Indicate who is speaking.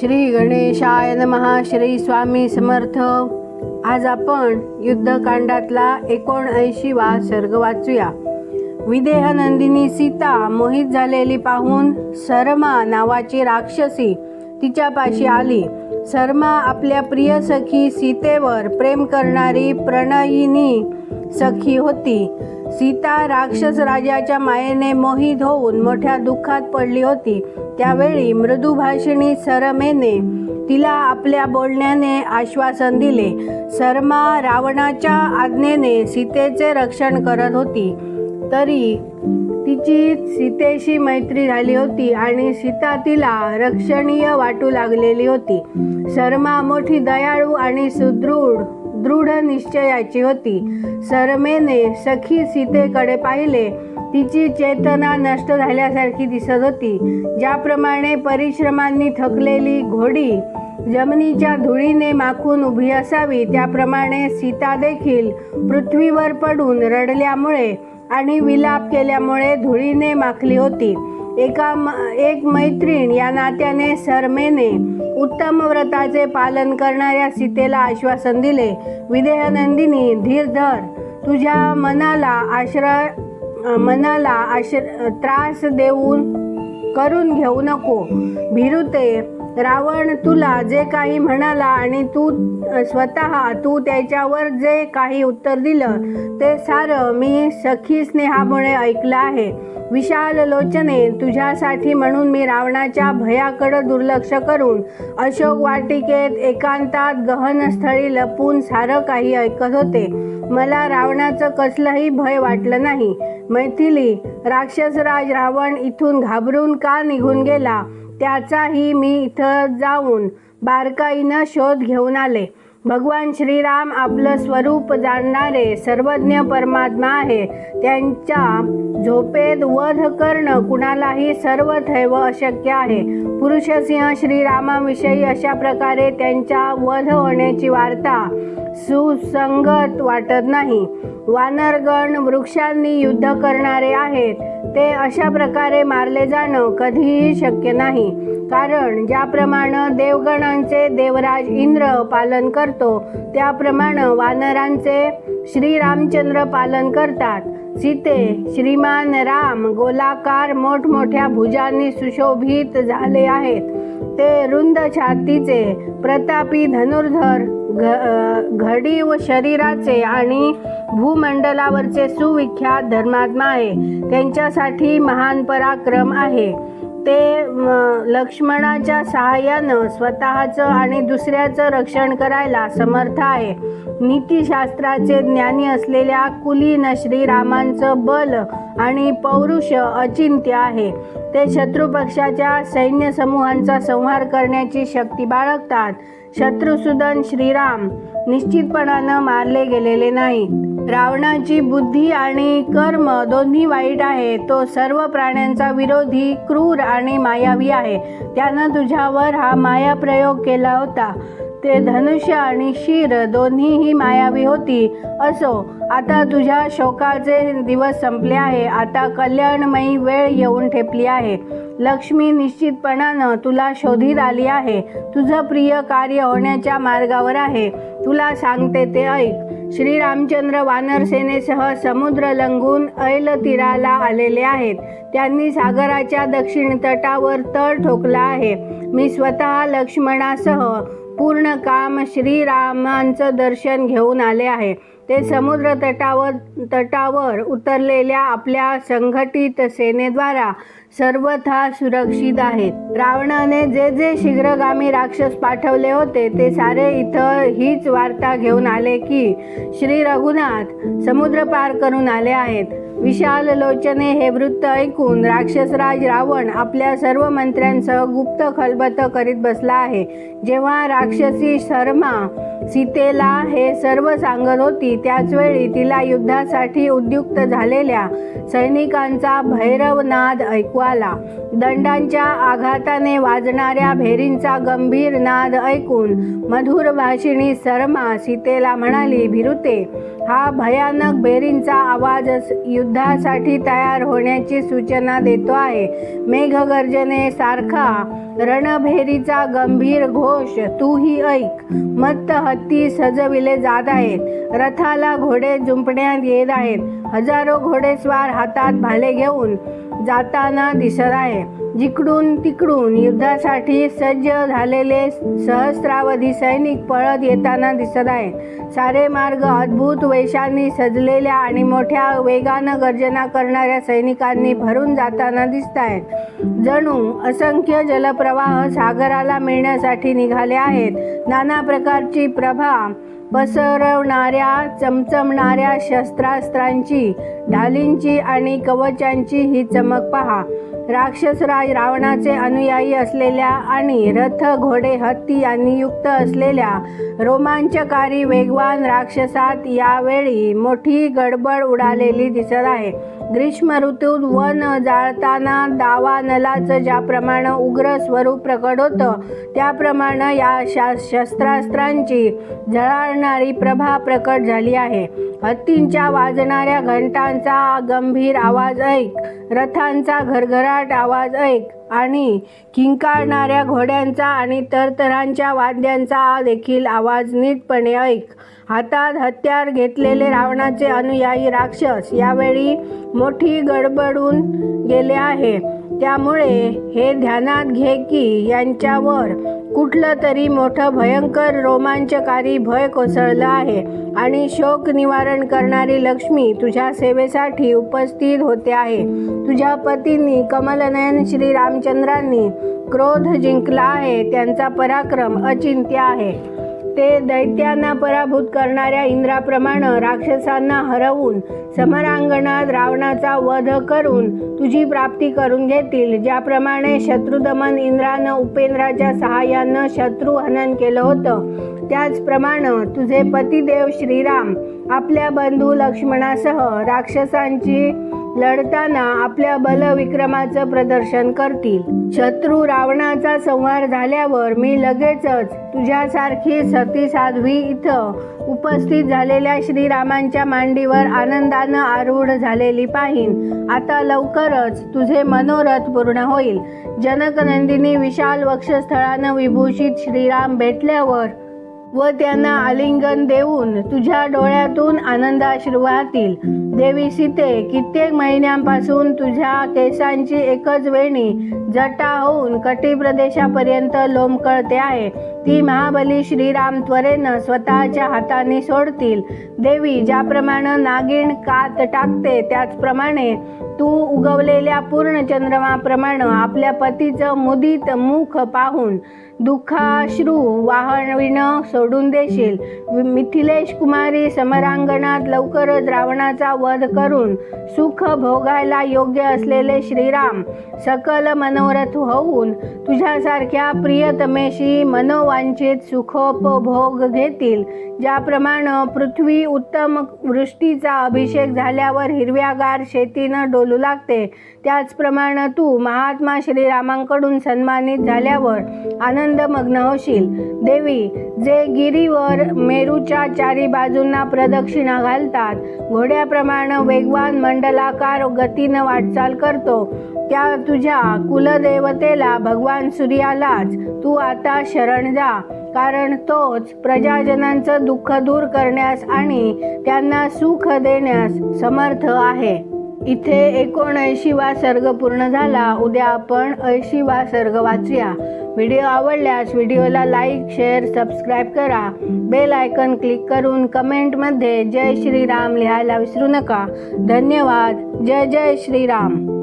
Speaker 1: श्री गणेशाय नमहा श्री स्वामी समर्थ. आज आपण युद्धकांडातला एकोणऐंशीवा सर्ग वाचूया. विदेहनंदिनी सीता मोहित झालेली पाहून सरमा नावाची राक्षसी तिच्यापाशी आली. सरमा आपल्या प्रिय सखी सीतेवर प्रेम करणारी प्रणयिनी सखी होती. सीता राक्षस राजाच्या मायेने मोहित होऊन मोठ्या दुःखात पडली होती. त्यावेळी मृदुभाषिणी सरमेने तिला आपल्या बोलण्याने आश्वासन दिले. सरमा रावणाच्या आज्ञेने सीतेचे रक्षण करत होती. तरी तिची सीतेशी मैत्री झाली होती आणि सीता तिला रक्षणीय वाटू लागलेली होती. शर्मा मोठी दयाळू आणि सुदृढ दृढ निश्चयाची होती. सरमेने सखी सीतेकडे पाहिले. तिची चेतना नष्ट झाल्यासारखी दिसत होती. ज्याप्रमाणे परिश्रमांनी थकलेली घोडी जमिनीच्या धुळीने माखून उभी असावी त्याप्रमाणे सीता देखील पृथ्वीवर पडून रडल्यामुळे आणि विलाप केल्यामुळे धुळीने माखली होती. एका म एक मैत्रीण या नात्याने सरमेने उत्तम व्रताचे पालन करणाऱ्या सीतेला आश्वासन दिले. विदेहनंदिनी धीर धर तुझ्या मनाला आश्रय मनाला आश्र त्रास देऊन करून घेऊ नको. भिरुते रावण तुला जे काही म्हणाला आणि तू स्वतः तू त्याच्यावर जे काही उत्तर दिलं ते सारं मी सखी स्नेहामुळे ऐकलं आहे. विशाल लोचने तुझ्यासाठी म्हणून मी रावणाच्या भयाकडं दुर्लक्ष करून अशोक वाटिकेत एकांतात गहनस्थळी लपून सारं काही ऐकत होते. मला रावणाचं कसलंही भय वाटलं नाही. मैथिली राक्षसराज रावण इथून घाबरून का निघून गेला? त्याचाही मी इथं जाऊन बारकाईनं शोध घेऊन आले. भगवान श्रीराम आपलं स्वरूप जाणणारे सर्वज्ञ परमात्मा आहे. त्यांच्या झोपेत वध करणं कुणालाही सर्व थैव अशक्य आहे. पुरुषसिंह श्रीरामाविषयी अशा प्रकारे त्यांच्या वध होण्याची वार्ता सुसंगत वाटत नाही. वानरगण वृक्षांनी युद्ध करणारे आहेत. ते अशा प्रकारे मारले जाणं कधीही शक्य नाही. कारण ज्याप्रमाणे देवगणांचे देवराज इंद्र पालन करतो त्याप्रमाणे वानरांचे श्रीरामचंद्र पालन करतात. सीते श्रीमान राम गोलाकार मोठमोठ्या भुजांनी सुशोभित झाले आहेत. ते रुंद छातीचे प्रतापी धनुर्धर घ घडी व शरीराचे आणि भूमंडलावरचे सुविख्यात धर्मात्मा आहे. त्यांच्यासाठी महान पराक्रम आहे. ते लक्ष्मणाच्या सहाय्यानं स्वतःचं आणि दुसऱ्याचं रक्षण करायला समर्थ आहे. नीतिशास्त्राचे ज्ञानी असलेल्या कुलीन श्रीरामांचं बल आणि पौरुष अचिंत्य आहे. ते शत्रुपक्षाच्या सैन्य समूहांचा संहार करण्याची शक्ती बाळगतात. शत्रुसूदन श्रीराम निश्चितपणानं मारले गेलेले नाहीत. रावणाची बुद्धी आणि कर्म दोन्ही वाईट आहे. तो सर्व प्राण्यांचा विरोधी क्रूर आणि मायावी आहे. त्यानं तुझ्यावर हा माया प्रयोग केला होता. ते धनुष्य आणि शिर दोन्हीही मायावी होती. असो आता तुझ्या शोकाचे दिवस संपले आहे. आता कल्याणमयी वेळ येऊन ठेपली आहे. लक्ष्मी निश्चितपणानं तुला शोधीत आली आहे. तुझं प्रिय कार्य होण्याच्या मार्गावर आहे. तुला सांगते ते ऐक. श्रीरामचंद्र वानरसेनेसह समुद्र लंघून ऐल तीराला आलेले आहेत. त्यांनी सागराच्या दक्षिण तटावर तळ ठोकला आहे. मी स्वतः लक्ष्मणासह पूर्ण काम श्रीरामांचं दर्शन घेऊन आले आहे. ते समुद्र तटावर तटावर उतरलेल्या आपल्या संघटित सेनेद्वारा सर्वथा सुरक्षित आहेत. रावणाने जे जे शीघ्रगामी राक्षस पाठवले होते ते सारे इथं हीच वार्ता घेऊन आले की श्री रघुनाथ समुद्र पार करून आले आहेत. विशाल लोचने हे वृत्त ऐकून राक्षसराज रावण आपल्या सर्व मंत्र्यांसह गुप्त खलबत करीत बसला आहे. जेव्हा राक्षसी शर्मा सीतेला हे सर्व सांगत होती त्याचवेळी तिला युद्धासाठी उद्युक्त झालेल्या सैनिकांचा भैरवनाद ऐकू आला. दंडांच्या आघाताने वाजणाऱ्या भेरींचा गंभीर नाद ऐकून मधुर भाषिणी शर्मा सीतेला म्हणाली भिरुते हा भयानक बेरींचा आवाज युद्धासाठी तयार होण्याची सूचना देतो आहे. मेघगर्जने सारखा रणभेरीचा गंभीर घोष तूही ऐक. मत्त हत्ती सजविले जात आहेत. रथाला घोडे जुंपण्यात येत आहेत. हजारो घोडेस्वार हातात भाले घेऊन जाताना दिसत आहे. जिकडून तिकडून युद्धासाठी सज्ज झालेले सहस्रावधी सैनिक पळत येताना दिसत आहेत. सारे मार्ग अद्भुत वेशांनी सजलेल्या आणि मोठ्या वेगानं गर्जना करणाऱ्या सैनिकांनी भरून जाताना दिसत आहेत जणू असंख्य जलप्रवाह सागराला मिळण्यासाठी निघाले आहेत. नाना प्रकारची प्रभा पसरवणाऱ्या चमचमणाऱ्या शस्त्रास्त्रांची ढालींची आणि कवचांची ही चमक पहा. राक्षसराज रावणाचे अनुयायी असलेल्या आणि रथ घोडे हत्ती यांनी युक्त असलेल्या रोमांचकारी वेगवान राक्षसात यावेळी मोठी गडबड उडालेली दिसत आहे. ग्रीष्म ऋतूत वन जाळताना दावा नलाचं ज्याप्रमाणे उग्र स्वरूप प्रकट होतं त्याप्रमाणे या शा शस्त्रास्त्रांची झळाळणारी प्रभा प्रकट झाली आहे. हत्तींच्या वाजणाऱ्या घंटांचा गंभीर आवाज ऐक रथांचा घरघरा घरघराट आवाज ऐक. आणि किंकाळणाऱ्या घोड्यांचा आणि तरतरांच्या वाद्यांचा देखील आवाज नीटपणे ऐक. हातात हत्यार घेतलेले रावणाचे अनुयायी राक्षस यावेळी मोठी गडबडून गेले आहे. त्यामुळे हे ध्यानात घे की यांच्यावर कुठलं तरी मोठं भयंकर रोमांचकारी भय कोसळलं आहे आणि शोक निवारण करणारी लक्ष्मी तुझ्या सेवेसाठी उपस्थित होते आहे. तुझ्या पतींनी कमलनयन श्री रामचंद्रांनी क्रोध जिंकला आहे. त्यांचा पराक्रम अचिंत्य आहे. ते दैत्यांना पराभूत करणाऱ्या इंद्राप्रमाणे राक्षसांना हरवून समरांगणात रावणाचा वध करून तुझी प्राप्ती करून घेतील. ज्याप्रमाणे शत्रुदमन इंद्रानं उपेंद्राच्या सहाय्यानं शत्रू हनन केलं होतं त्याचप्रमाणे तुझे पतिदेव श्रीराम आपल्या बंधू लक्ष्मणासह राक्षसांची लढताना आपल्या बलविक्रमाचं प्रदर्शन करतील. शत्रू रावणाचा संहार झाल्यावर मी लगेचच तुझ्यासारखी सती साध्वी इथं उपस्थित झालेल्या श्रीरामांच्या मांडीवर आनंदानं आरूढ झालेली पाहीन. आता लवकरच तुझे मनोरथ पूर्ण होईल. जनकनंदिनी विशाल वक्षस्थळानं विभूषित श्रीराम भेटल्यावर व त्यांना आलिंगन देऊन तुझ्या डोळ्यातून आनंदाश्रू वाहतील देवी सीते कित्येक महिन्यांपासून तुझ्या केसांची एकच वेणी जटा होऊन कटी प्रदेशापर्यंत लोंबकळते आहे. ती महाबली श्रीराम त्वरेनं स्वतःच्या हाताने सोडतील. देवी ज्याप्रमाणे नागिण कात टाकते त्याचप्रमाणे तू उगवलेल्या पूर्ण चंद्रमाप्रमाणे आपल्या पतीचं मुदित मुख पाहून दुःखाश्रू वाहविणं सोडून देशील. मिथिलेश कुमारी समरांगणात लवकरच रावणाचा वध करून सुख भोगायला योग्य असलेले श्रीराम सकल मनोरथ होऊन तुझ्यासारख्या प्रियतमेशी मनोवांछित सुखोपभोग घेतील. ज्याप्रमाणे पृथ्वी उत्तम वृष्टीचा अभिषेक झाल्यावर हिरव्यागार शेतीनं डोलू लागते. त्याचप्रमाणे तू महात्मा श्रीरामांकडून सन्मानित झाल्यावर आनंदमग्न होशील. देवी जे गिरीवर मेरूच्या चारी बाजूंना प्रदक्षिणा घालतात घोड्याप्रमाणे वेगवान मंडलाकार गतीनं वाटचाल करतो. त्या तुझ्या कुलदेवतेला भगवान सूर्यालाच तू आता शरण जा. कारण तोच प्रजाजनांचं दुःख दूर करण्यास आणि त्यांना सुख देण्यास समर्थ आहे. इथे एकोणऐंशीवा सर्ग पूर्ण झाला. उद्या आपण ऐंशीवा सर्ग वाचूया. व्हिडिओ आवडल्यास व्हिडिओला लाईक शेअर सबस्क्राईब करा. बेल आयकन क्लिक करून कमेंटमध्ये जय श्रीराम लिहायला विसरू नका. धन्यवाद. जय जय श्रीराम.